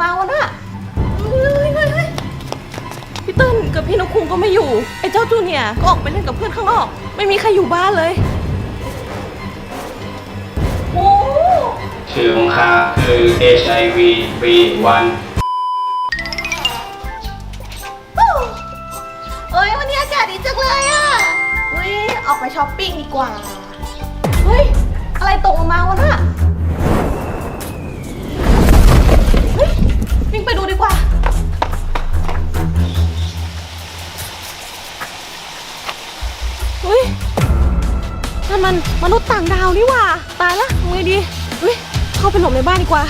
มาวะน่ะเฮ้ยเฮ้ยเฮ้ยพี่เติ้ลกับพี่นกคุงก็ไม่อยู่ ไอ้เจ้าจูเนียร์ก็ออกไปเล่นกับเพื่อนข้างนอก ไม่มีใครอยู่บ้านเลยโอ้ชื่อของข้าคือ HIV V1 เอ้ยวันนี้อากาศดีจังเลยอะเฮ้ยออกไปช้อปปิ้งดีกว่า เฮ้ย เฮ้ยนั่นมันมนุษย์ต่างดาวนี่หว่า ตายละทำไงดีเฮ้ยเข้าไปหลบในบ้านดีกว่า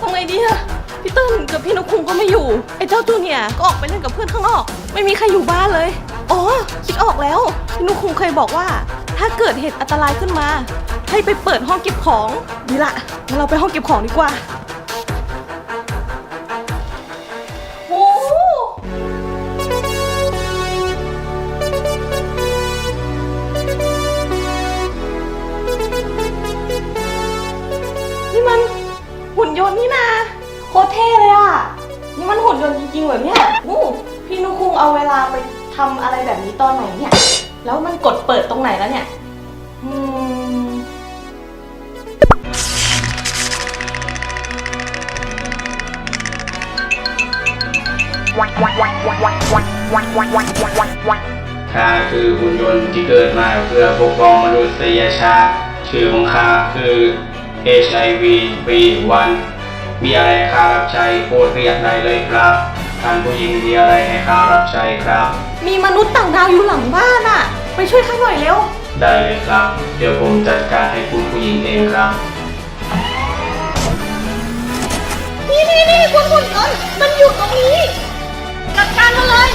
ทำไงดีอะพี่เติ้ลกับพี่นกคุงก็ไม่อยู่ ไอ้เจ้าจูเนี่ยก็ออกไปเล่นกับเพื่อนข้างนอก ไม่มีใครอยู่บ้านเลย อ๋อคิดออกแล้วพี่นกคุงเคยบอกว่า ถ้าเกิดเหตุอันตรายขึ้นมา ให้ไปเปิดห้องเก็บของดีละงั้นเราไปห้องเก็บของดีกว่าโอ้โหนี่มันหุ่นยนต์นี่นาโคตรเท่เลยอะ นี่มันหุ่นยนต์จริงๆเหรอเนี่ยอู้พี่นุคุงเอาเวลาไป ทำอะไรแบบนี้ตอนไหนเนี่ย แล้วมันกดเปิดตรงไหนแล้วเนี่ย อืม ข้าคือหุ่นยนต์ที่เกิดมาเพื่อปกป้องมนุษยชาติชื่อของข้าคือ HIV V1 มีอะไรให้ข้ารับใช้โปรดเรียกได้เลยครับท่านผู้หญิงมีอะไรให้ข้ารับใช้ครับ มีมนุษย์ต่างดาวอยู่หลังบ้านอะไปช่วยข้าหน่อยเร็ว ได้เลยครับ เดี๋ยวผมจัดการให้คุณผู้หญิงเองครับ นี่นี่นี่คุณหุ่นยนต์มันอยู่ตรงนี้ จัดการมันเลย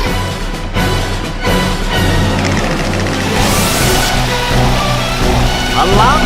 พลัง